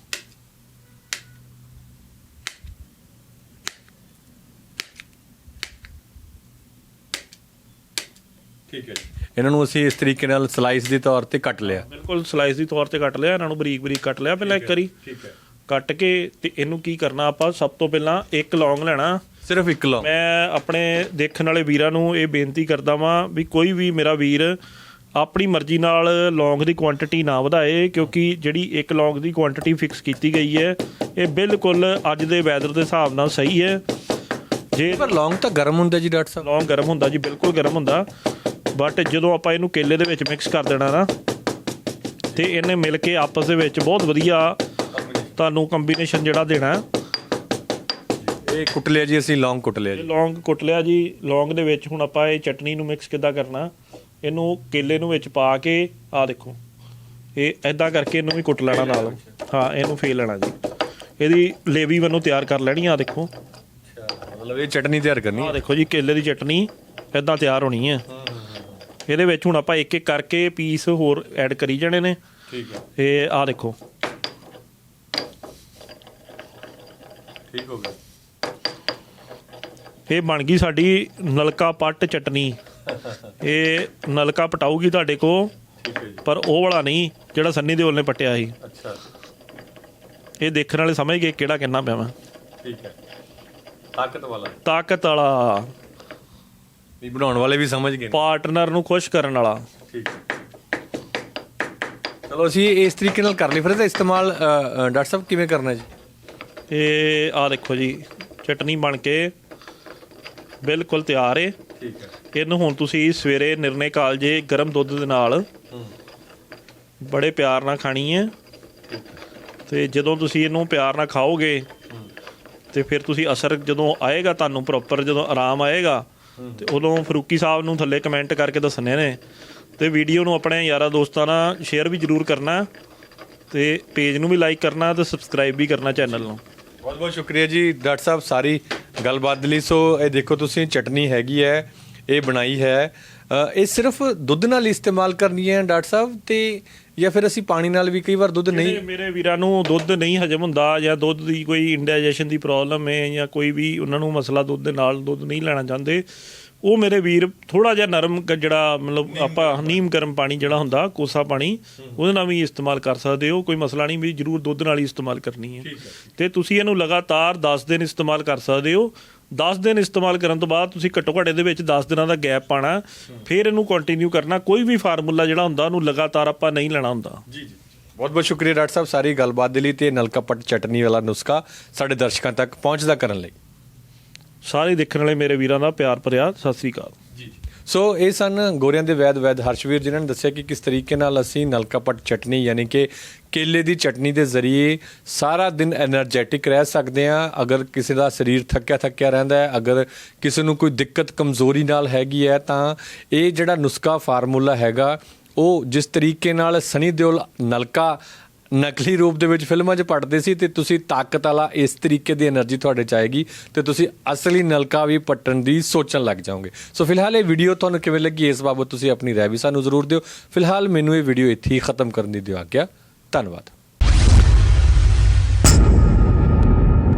ਠੀਕ ਹੈ ਇਹਨਾਂ ਨੂੰ ਅਸੀਂ ਇਸ ਤਰੀਕੇ ਨਾਲ ਸਲਾਈਸ ਦੇ ਤੌਰ ਤੇ ਕੱਟ ਲਿਆ। ਬਿਲਕੁਲ ਸਲਾਈਸ ਦੀ ਤੌਰ ਤੇ ਕੱਟ ਲਿਆ ਇਹਨਾਂ ਨੂੰ ਬਰੀਕ ਬਰੀਕ ਕੱਟ ਲਿਆ ਪਹਿਲਾਂ ਇੱਕ ਵਾਰੀ। ਠੀਕ ਹੈ। ਕੱਟ ਕੇ ਤੇ ਇਹਨੂੰ ਕੀ ਕਰਨਾ ਆਪਾਂ ਸਭ ਤੋਂ ਪਹਿਲਾਂ ਇੱਕ ਲੌਂਗ ਲੈਣਾ। ਸਿਰਫ ਇੱਕ ਲੌਂਗ ਮੈਂ ਆਪਣੇ ਦੇਖਣ ਵਾਲੇ ਵੀਰਾਂ ਨੂੰ ਇਹ ਬੇਨਤੀ ਕਰਦਾ ਵਾਂ ਵੀ ਕੋਈ ਵੀ ਮੇਰਾ ਵੀਰ ਆਪਣੀ ਮਰਜ਼ੀ ਨਾਲ ਲੌਂਗ ਦੀ ਕੁਆਂਟੀਟੀ ਨਾ ਵਧਾਏ ਕਿਉਂਕਿ ਜਿਹੜੀ ਇੱਕ ਲੌਂਗ ਦੀ ਕੁਆਂਟੀਟੀ ਫਿਕਸ ਕੀਤੀ ਗਈ ਹੈ ਇਹ ਬਿਲਕੁਲ ਅੱਜ ਦੇ ਵੈਦਰ ਦੇ ਹਿਸਾਬ ਨਾਲ ਸਹੀ ਹੈ। ਜੇ ਪਰ ਲੌਂਗ ਤਾਂ ਗਰਮ ਹੁੰਦਾ ਜੀ ਡਾਕਟਰ ਸਾਹਿਬ। ਲੌਂਗ ਗਰਮ ਹੁੰਦਾ ਜੀ ਬਿਲਕੁਲ ਗਰਮ ਹੁੰਦਾ। ਬਟ ਜਦੋਂ ਆਪਾਂ ਇਹਨੂੰ ਕੇਲੇ ਦੇ ਵਿੱਚ ਮਿਕਸ ਕਰ ਦੇਣਾ ਨਾ ਤੇ ਇਹਨੇ ਮਿਲ ਕੇ ਆਪਸ ਦੇ ਵਿੱਚ ਬਹੁਤ ਵਧੀਆ ਤੁਹਾਨੂੰ ਕੰਬੀਨੇਸ਼ਨ ਜਿਹੜਾ ਦੇਣਾ। ਇਹ ਕੁੱਟ ਲਿਆ ਜੀ ਅਸੀਂ ਲੌਂਗ ਕੁੱਟ ਲਿਆ ਜੀ। ਲੌਂਗ ਕੁੱਟ ਲਿਆ ਜੀ। ਲੌਂਗ ਦੇ ਵਿੱਚ ਹੁਣ ਆਪਾਂ ਇਹ ਚਟਨੀ ਨੂੰ ਮਿਕਸ ਕਿੱਦਾਂ ਕਰਨਾ ਇਹਨੂੰ ਕੇਲੇ ਨੂੰ ਵਿੱਚ ਪਾ ਕੇ ਆਹ ਦੇਖੋ ਇਹ ਐਦਾਂ ਕਰਕੇ ਇਹਨੂੰ ਵੀ ਕੁੱਟ ਲੈਣਾ ਨਾਲ। ਹਾਂ ਇਹਨੂੰ ਫੇਲ ਲੈਣਾ ਜੀ। ਇਹਦੀ ਲੇਵੀ ਮੈਨੂੰ ਤਿਆਰ ਕਰ ਲੈਣੀ ਆ ਦੇਖੋ। ਮਤਲਬ ਇਹ ਚਟਨੀ ਤਿਆਰ ਕਰਨੀ ਆਹ ਦੇਖੋ ਜੀ ਕੇਲੇ ਦੀ ਚਟਨੀ ਐਦਾਂ ਤਿਆਰ ਹੋਣੀ ਹੈ। ਇਹਦੇ ਵਿੱਚ ਹੁਣ ਆਪਾਂ ਇੱਕ ਇੱਕ ਕਰਕੇ ਪੀਸ ਹੋਰ ਐਡ ਕਰੀ ਜਾਣੇ ਨੇ। ਠੀਕ ਹੈ ਇਹ ਆਹ ਦੇਖੋ। ਠੀਕ ਹੋ ਗਿਆ। ਇਹ ਬਣ ਗਈ ਸਾਡੀ ਨਲਕਾ ਪੱਟ ਚਟਨੀ। ਇਹ ਨਲਕਾ ਪਟਾਊਗੀ ਤੁਹਾਡੇ ਕੋ ਪਰ ਉਹ ਵਾਲਾ ਨਹੀਂ ਜਿਹੜਾ ਸੰਨੀ ਦਿਓਲ ਨੇ ਪਟਿਆ ਸੀ। ਅੱਛਾ। ਇਹ ਦੇਖਣ ਵਾਲੇ ਸਮਝ ਗਏ ਕਿਹੜਾ ਕਿੰਨਾ ਪਿਆ ਵਾ। ਠੀਕ ਹੈ। ਤਾਕਤ ਵਾਲਾ। ਤਾਕਤ ਵਾਲਾ। ਨਹੀਂ ਬਣਾਉਣ ਵਾਲੇ ਵੀ ਸਮਝ ਗਏ। ਪਾਰਟਨਰ ਨੂੰ ਖੁਸ਼ ਕਰਨ ਵਾਲਾ। ਠੀਕ ਚਲੋ ਅਸੀਂ ਇਸ ਤਰੀਕੇ ਨਾਲ ਕਰ ਲਈ। ਫਿਰ ਇਹਦਾ ਇਸਤੇਮਾਲ ਡਾਕਟਰ ਸਾਹਿਬ ਕਿਵੇਂ ਕਰਨਾ ਜੀ? ਇਹ ਆ ਦੇਖੋ ਜੀ ਚਟਨੀ ਬਣ ਕੇ ਬਿਲਕੁਲ ਤਿਆਰ ਏ। ਠੀਕ ਹੈ। ਇਹਨੂੰ ਹੁਣ ਤੁਸੀਂ ਸਵੇਰੇ ਨਿਰਣੇ ਕਾਲਜੇ ਗਰਮ ਦੁੱਧ ਦੇ ਨਾਲ ਬੜੇ ਪਿਆਰ ਨਾਲ ਖਾਣੀ ਹੈ ਤੇ ਜਦੋਂ ਤੁਸੀਂ ਇਹਨੂੰ ਪਿਆਰ ਨਾਲ ਖਾਓਗੇ ਤੇ ਫਿਰ ਤੁਸੀਂ ਅਸਰ ਜਦੋਂ ਆਏਗਾ ਤੁਹਾਨੂੰ ਪ੍ਰੋਪਰ ਜਦੋਂ ਆਰਾਮ ਆਏਗਾ ਤੇ ਉਦੋਂ ਫਰੂਕੀ ਸਾਹਿਬ ਨੂੰ ਥੱਲੇ ਕਮੈਂਟ ਕਰਕੇ ਦੱਸਣੇ ਨੇ ਤੇ ਵੀਡੀਓ ਨੂੰ ਆਪਣੇ ਯਾਰਾਂ ਦੋਸਤਾਂ ਨਾਲ ਸ਼ੇਅਰ ਵੀ ਜਰੂਰ ਕਰਨਾ ਤੇ ਪੇਜ ਨੂੰ ਵੀ ਲਾਈਕ ਕਰਨਾ ਤੇ ਸਬਸਕ੍ਰਾਈਬ ਵੀ ਕਰਨਾ ਚੈਨਲ ਨੂੰ। ਬਹੁਤ ਬਹੁਤ ਸ਼ੁਕਰੀਆ ਜੀ ਡਾਕਟਰ ਸਾਹਿਬ, ਸਾਰੀ ਗੱਲਬਾਤ ਦੇ ਲਈ। ਸੋ ਇਹ ਦੇਖੋ ਤੁਸੀਂ, ਚਟਨੀ ਹੈਗੀ ਹੈ, ਇਹ ਬਣਾਈ ਹੈ। ਇਹ ਸਿਰਫ ਦੁੱਧ ਨਾਲ ਹੀ ਇਸਤੇਮਾਲ ਕਰਨੀ ਹੈ ਡਾਕਟਰ ਸਾਹਿਬ ਤੇ ਜਾਂ ਫਿਰ ਅਸੀਂ ਪਾਣੀ ਨਾਲ ਵੀ ਕਈ ਵਾਰ ਦੁੱਧ ਨਹੀਂ ਜਿਹੜੇ ਮੇਰੇ ਵੀਰਾਂ ਨੂੰ ਦੁੱਧ ਨਹੀਂ ਹਜਮ ਹੁੰਦਾ ਜਾਂ ਦੁੱਧ ਦੀ ਕੋਈ ਇੰਡਾਈਜੈਸ਼ਨ ਦੀ ਪ੍ਰੋਬਲਮ ਹੈ ਜਾਂ ਕੋਈ ਵੀ ਉਹਨਾਂ ਨੂੰ ਮਸਲਾ ਦੁੱਧ ਦੇ ਨਾਲ ਦੁੱਧ ਨਹੀਂ ਲੈਣਾ ਚਾਹੁੰਦੇ ਉਹ ਮੇਰੇ ਵੀਰ ਥੋੜਾ ਜਿਹਾ ਨਰਮ ਜਿਹੜਾ ਮਤਲਬ ਆਪਾਂ ਨੀਮ ਗਰਮ ਪਾਣੀ ਜਿਹੜਾ ਹੁੰਦਾ ਕੋਸਾ ਪਾਣੀ ਉਹਦੇ ਨਾਲ ਵੀ ਇਸਤੇਮਾਲ ਕਰ ਸਕਦੇ ਹੋ ਕੋਈ ਮਸਲਾ ਨਹੀਂ ਵੀ ਜਰੂਰ ਦੁੱਧ ਨਾਲ ਹੀ ਇਸਤੇਮਾਲ ਕਰਨੀ ਹੈ। ਤੇ ਤੁਸੀਂ ਇਹਨੂੰ ਲਗਾਤਾਰ 10 ਦਿਨ ਇਸਤੇਮਾਲ ਕਰ ਸਕਦੇ ਹੋ 10 ਦਿਨ ਇਸਤੇਮਾਲ ਕਰਨ ਤੋਂ ਬਾਅਦ ਤੁਸੀਂ ਘੱਟੋ ਘੱਟ ਇਹਦੇ ਵਿੱਚ 10 ਦਿਨਾਂ ਦਾ ਗੈਪ ਪਾਣਾ ਫਿਰ ਇਹਨੂੰ ਕੰਟੀਨਿਊ ਕਰਨਾ ਕੋਈ ਵੀ ਫਾਰਮੂਲਾ ਜਿਹੜਾ ਹੁੰਦਾ ਉਹਨੂੰ ਲਗਾਤਾਰ ਆਪਾਂ ਨਹੀਂ ਲੈਣਾ ਹੁੰਦਾ। ਜੀ ਜੀ। ਬਹੁਤ ਬਹੁਤ ਸ਼ੁਕਰੀਆ ਡਾਕਟਰ ਸਾਹਿਬ ਸਾਰੀ ਗੱਲਬਾਤ ਦੇ ਲਈ ਤੇ ਨਲਕਾ ਪੱਟ ਚਟਨੀ ਵਾਲਾ ਨੁਸਖਾ ਸਾਡੇ ਦਰਸ਼ਕਾਂ ਤੱਕ ਪਹੁੰਚਦਾ ਕਰਨ ਲਈ। ਸਾਰੇ ਦੇਖਣ ਵਾਲੇ ਮੇਰੇ ਵੀਰਾਂ ਦਾ ਪਿਆਰ ਭਰਿਆ ਸਤਿ ਸ੍ਰੀ ਅਕਾਲ। ਸੋ ਇਹ ਸਨ ਗੋਰਿਆਂ ਦੇ ਵੈਦ ਵੈਦ ਹਰਸ਼ਵੀਰ ਜਿਨ੍ਹਾਂ ਨੇ ਦੱਸਿਆ ਕਿ ਕਿਸ ਤਰੀਕੇ ਨਾਲ ਅਸੀਂ ਨਲਕਾਪਟ ਚਟਨੀ ਯਾਨੀ ਕਿ ਕੇਲੇ ਦੀ ਚਟਨੀ ਦੇ ਜ਼ਰੀਏ ਸਾਰਾ ਦਿਨ એનર્ਜੈਟਿਕ ਰਹਿ ਸਕਦੇ ਆ ਅਗਰ ਕਿਸੇ ਦਾ ਸਰੀਰ ਥੱਕਿਆ ਥੱਕਿਆ ਰਹਿੰਦਾ ਹੈ, ਅਗਰ ਕਿਸੇ ਨੂੰ ਕੋਈ ਦਿੱਕਤ ਕਮਜ਼ੋਰੀ ਨਾਲ ਹੈਗੀ ਹੈ, ਤਾਂ ਇਹ ਜਿਹੜਾ ਨੁਸਖਾ ਫਾਰਮੂਲਾ ਹੈਗਾ, ਉਹ ਜਿਸ ਤਰੀਕੇ ਨਾਲ ਸਨੀ ਦਿਓਲ ਨਲਕਾ ਨਕਲੀ ਰੂਪ ਦੇ ਵਿੱਚ ਫਿਲਮਾਂ 'ਚ ਪੜਦੇ ਸੀ ਤੇ ਤੁਸੀਂ ਤਾਕਤ ਵਾਲਾ ਇਸ ਤਰੀਕੇ ਦੀ એનર્ਜੀ ਤੁਹਾਡੇ ਚ ਆਏਗੀ ਤੇ ਤੁਸੀਂ ਅਸਲੀ ਨਲਕਾ ਵੀ ਪੱਟਣ ਦੀ ਸੋਚਣ ਲੱਗ ਜਾਓਗੇ। ਸੋ ਫਿਲਹਾਲ ਇਹ ਵੀਡੀਓ ਤੁਹਾਨੂੰ ਕਿਵੇਂ ਲੱਗੀ, ਇਸ ਬਾਬਤ ਤੁਸੀਂ ਆਪਣੀ ਰਾਏ ਵੀ ਸਾਨੂੰ ਜ਼ਰੂਰ ਦਿਓ। ਫਿਲਹਾਲ ਮੈਨੂੰ ਇਹ ਵੀਡੀਓ ਇੱਥੇ ਹੀ ਖਤਮ ਕਰਨ ਦੀ ਦਿਓ ਗਿਆ ਧੰਨਵਾਦ